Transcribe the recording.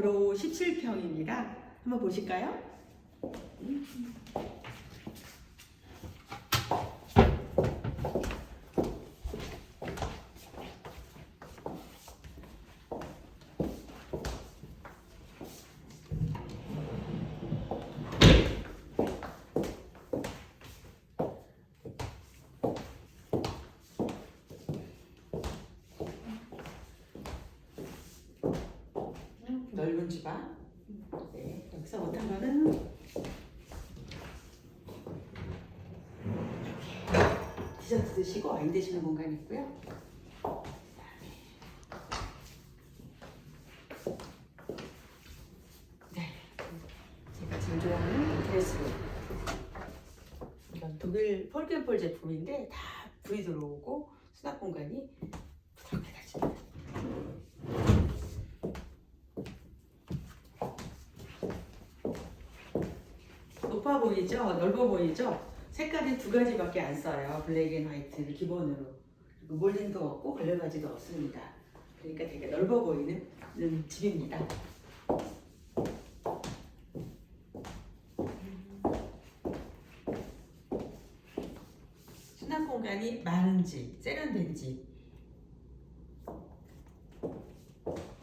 앞으로 17평입니다. 한번 보실까요? 넓은 주방. 네, 여기서 못한 거는 이렇게 디저트 드시고 와인 드시는 공간이 있고요. 네, 제가 제일 좋아하는 드레스룸. 이건 독일 폴겐폴 제품인데 다 불이 들어오고 수납 공간이 부드럽게 다집니다. 높아 보이죠? 넓어 보이죠? 색깔이 두 가지밖에 안 써요. 블랙 앤 화이트를 기본으로. 그리고 몰딩도 없고 걸레바지도 없습니다. 그러니까 되게 넓어 보이는 음, 집입니다. 수납 공간이 많은 집, 세련된 집.